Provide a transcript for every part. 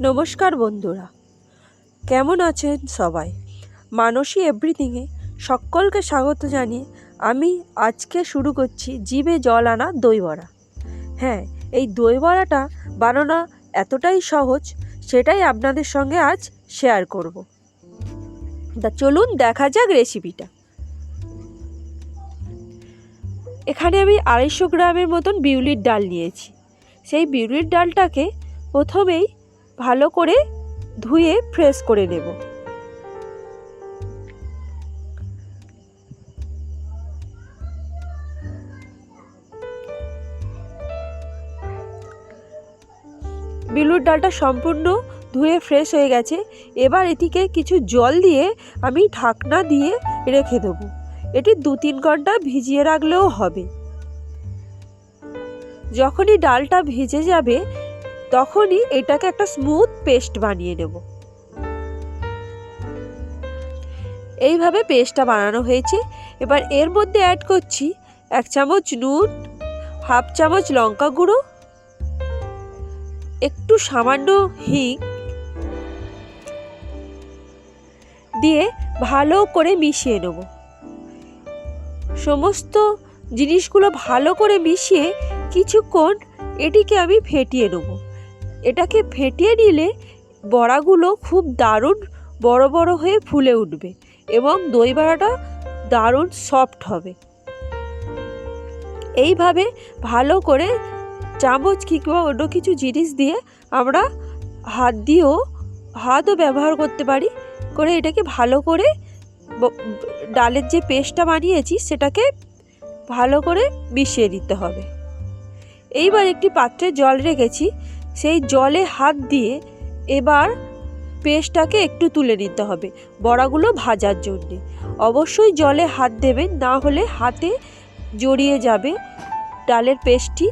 নমস্কার বন্ধুরা। কেমন আছেন সবাই? মানসী এভরিথিংয়ে সকলকে স্বাগত জানিয়ে আমি আজকে শুরু করছি জিভে জল আনা দইবড়া। হ্যাঁ এই দইবড়াটা বানানো এতটাই সহজ, সেটাই আপনাদের সঙ্গে আজ শেয়ার করব। তা চলুন দেখা যাক রেসিপিটা এখানে আমি আড়াইশো গ্রামের মতন বিউলির ডাল নিয়েছি। সেই বিউলির ডালটাকে প্রথমেই ভালো করে ধুয়ে ফ্রেশ করে নেব। বিলুর ডালটা সম্পূর্ণ ধুয়ে ফ্রেশ হয়ে গেছে। এবার এটিকে কিছু জল দিয়ে আমি ঢাকনা দিয়ে রেখে দেবো। এটি দু তিন ঘণ্টা ভিজিয়ে রাখলেও হবে। যখনই ডালটা ভিজে যাবে তখনই এটাকে একটা স্মুথ পেস্ট বানিয়ে নেব। এইভাবে পেস্টটা বানানো হয়েছে। এবার এর মধ্যে অ্যাড করছি এক চামচ নুন, হাফ চামচ লঙ্কা গুঁড়ো, একটু সামান্য হিং দিয়ে ভালো করে মিশিয়ে নেব। সমস্ত জিনিসগুলো ভালো করে মিশিয়ে কিছুক্ষণ এটিকে আমি ফেটিয়ে নেব। এটাকে ফেটিয়ে নিলে বড়াগুলো খুব দারুণ বড় বড় হয়ে ফুলে উঠবে এবং দই বড়াটা দারুণ সফট হবে। এইভাবে ভালো করে চামচ কিংবা অন্য কিছু জিনিস দিয়ে আমরা হাত দিয়েও হাতও ব্যবহার করতে পারি। করে এটাকে ভালো করে ডালের যে পেস্টটা বানিয়েছি সেটাকে ভালো করে মিশিয়ে দিতে হবে। এইবার একটি পাত্রে জল রেখেছি। সেই জলে হাত দিয়ে এবার পেস্টটাকে একটু তুলে নিতে হবে বড়াগুলো ভাজার জন্যে। অবশ্যই জলে হাত দেবেন, না হলে হাতে জড়িয়ে যাবে ডালের পেস্টটি।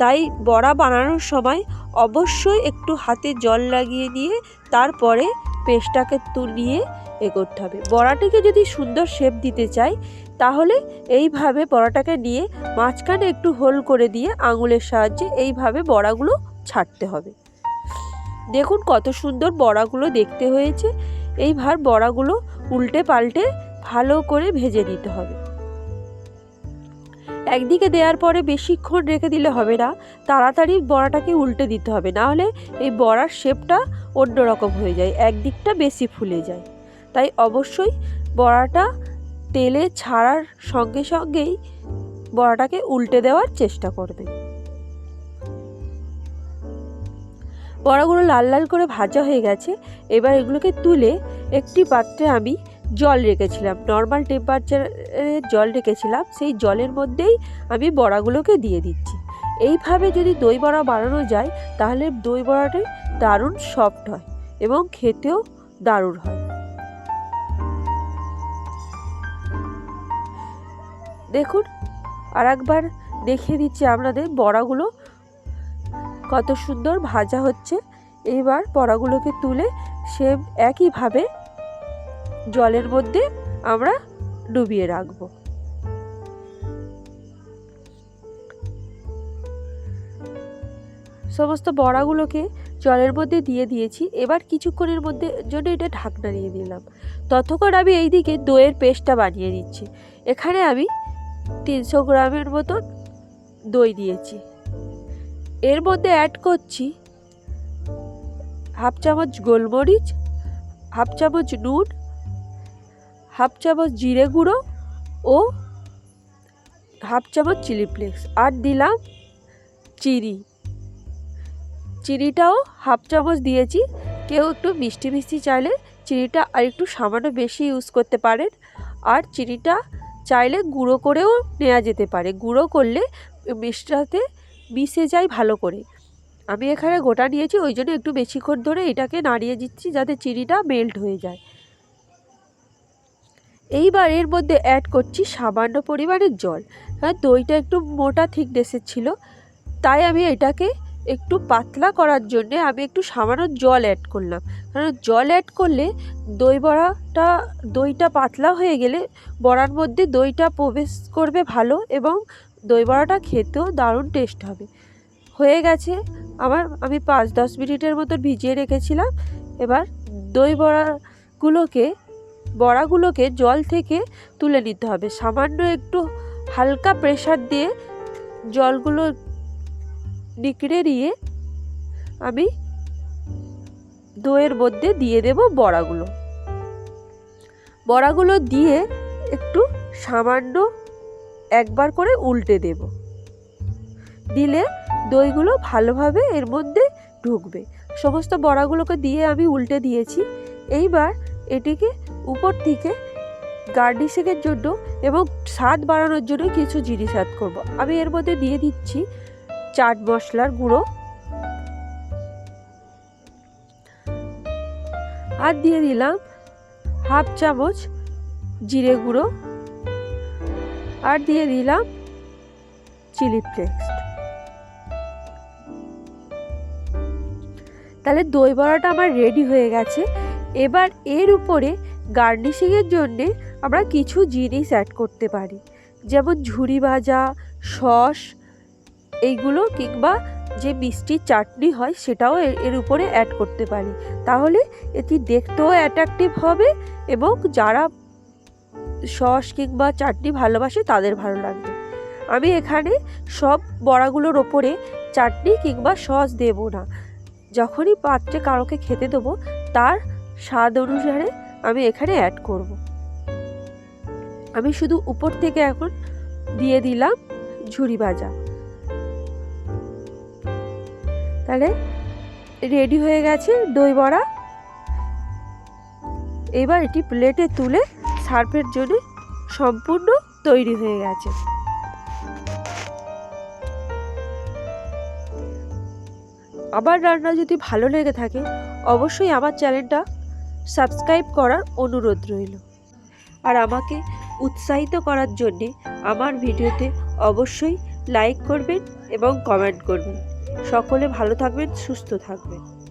তাই বড়া বানানোর সময় অবশ্যই একটু হাতে জল লাগিয়ে নিয়ে তারপরে পেস্টটাকে তুলিয়ে এ করতে হবে। বড়াটিকে যদি সুন্দর শেপ দিতে চাই, তাহলে এইভাবে বড়াটাকে নিয়ে মাঝখানে একটু হোল করে দিয়ে আঙুলের সাহায্যে এইভাবে বড়াগুলো ছাড়তে হবে। দেখুন কত সুন্দর বড়াগুলো দেখতে হয়েছে। এইবার বড়াগুলো উল্টে পাল্টে ভালো করে ভেজে নিতে হবে। একদিকে দেওয়ার পরে বেশিক্ষণ রেখে দিলে হবে না, তাড়াতাড়ি বড়াটাকে উল্টে দিতে হবে। না হলে এই বড়ার শেপটা অন্যরকম হয়ে যায়, একদিকটা বেশি ফুলে যায়। তাই অবশ্যই বড়াটা তেলে ছাড়ার সঙ্গে সঙ্গেই বড়াটাকে উল্টে দেওয়ার চেষ্টা করবে বড়াগুলো লাল লাল করে ভাজা হয়ে গেছে। এবার এগুলোকে তুলে একটি পাত্রে আমি জল রেখেছিলাম। নর্মাল টেম্পারেচারে জল রেখেছিলাম, সেই জলের মধ্যেই আমি বড়াগুলোকে দিয়ে দিচ্ছি। এইভাবে যদি দই বড়া বানানো যায়, তাহলে দই বড়াটাই দারুণ সফট হয় এবং খেতেও দারুণ হয়। দেখুন আর একবার দেখিয়ে দিচ্ছি আপনাদের বড়াগুলো কত সুন্দর ভাজা হচ্ছে। এইবার বড়াগুলোকে তুলে সে একইভাবে জলের মধ্যে আমরা ডুবিয়ে রাখব। সমস্ত বড়াগুলোকে জলের মধ্যে দিয়ে দিয়েছি। এবার কিছুক্ষণের মধ্যে জন্য এটা ঢাকনা দিয়ে দিলাম। ততক্ষণ আমি এইদিকে দইয়ের পেস্টটা বানিয়ে নিচ্ছি। এখানে আমি তিনশো গ্রামের মতন দই দিয়েছি। এর মধ্যে অ্যাড করছি হাফ চামচ গোলমরিচ হাফ চামচ নুন হাফ চামচ জিরে গুঁড়ো ও হাফ চামচ চিলি ফ্লেক্স আর দিলাম চিনি চিনিটাও হাফ চামচ দিয়েছি। কেউ একটু মিষ্টি মিষ্টি চাইলে চিনিটা আর একটু সামান্য বেশি ইউজ করতে পারেন। আর চিনিটা চাইলে গুঁড়ো করেও নেওয়া যেতে পারে। গুঁড়ো করলে মিষ্টিটাতে মিশে যায় ভালো করে। আমি এখানে গোটা নিয়েছি, ওই জন্য একটু বেশিক্ষণ ধরে এটাকে নাড়িয়ে দিচ্ছি যাতে চিনিটা মেল্ট হয়ে যায়। এইবার এর মধ্যে অ্যাড করছি সামান্য পরিমাণের জল। হ্যাঁ দইটা একটু মোটা থিকনেসের ছিল। তাই আমি এটাকে একটু পাতলা করার জন্যে আমি একটু সামান্য জল অ্যাড করলাম। কারণ জল অ্যাড করলে দই বড়াটা, দইটা পাতলা হয়ে গেলে বড়ার মধ্যে দইটা প্রবেশ করবে ভালো এবং দই বড়াটা খেতেও দারুণ টেস্ট হবে। হয়ে গেছে, আমার, আমি পাঁচ দশ মিনিটের মতো ভিজিয়ে রেখেছিলাম। এবার দই বড়াগুলোকে বড়াগুলোকে জল থেকে তুলে নিতে হবে। সামান্য একটু হালকা প্রেশার দিয়ে জলগুলো নিকড়ে নিয়ে আমি দইয়ের মধ্যে দিয়ে দেব বড়াগুলো। বড়াগুলো দিয়ে একটু সামান্য একবার করে উল্টে দেব। দিলে দইগুলো ভালোভাবে এর মধ্যে ঢুকবে। সমস্ত বড়াগুলোকে দিয়ে আমি উল্টে দিয়েছি। এইবার এটিকে উপর থেকে গার্নিশিংয়ের জন্য এবং স্বাদ বাড়ানোর জন্য কিছু জিনিস অ্যাড করব। আমি এর মধ্যে দিয়ে দিচ্ছি চাট মশলার গুঁড়ো। আর দিয়ে দিলাম হাফ চামচ জিরে গুঁড়ো। আর দিয়ে দিলাম চিলি ফ্লেক্স। তাহলে দই বড়াটা আমার রেডি হয়ে গেছে। এবার এর উপরে গার্নিশিংয়ের জন্যে আমরা কিছু জিনিস অ্যাড করতে পারি। যেমন ঝুরি ভাজা, সস, এইগুলো কিংবা যে মিষ্টির চাটনি হয় সেটাও এর এর উপরে অ্যাড করতে পারি। তাহলে এটি দেখতেও অ্যাট্রাকটিভ হবে এবং যারা সস কিংবা চাটনি ভালোবাসে, তাদের ভালো লাগবে। আমি এখানে সব বড়াগুলোর ওপরে চাটনি কিংবা সস দেব না। যখনই পাত্রে কারোকে খেতে দেবো, তার স্বাদ অনুসারে আমি এখানে অ্যাড করব। আমি শুধু উপর থেকে এখন দিয়ে দিলাম ঝুরি ভাজা। তাহলে রেডি হয়ে গেছে দই বড়া। এবার এটি প্লেটে তুলে সার্ভের জন্য সম্পূর্ণ তৈরি হয়ে গেছে। আমার রান্না যদি ভালো লেগে থাকে, অবশ্যই আমার চ্যানেলটা সাবস্ক্রাইব করার অনুরোধ রইল। আর আমাকে উৎসাহিত করার জন্যে আমার ভিডিওতে অবশ্যই লাইক করবেন এবং কমেন্ট করবেন। সকলে ভালো থাকবেন, সুস্থ থাকবেন।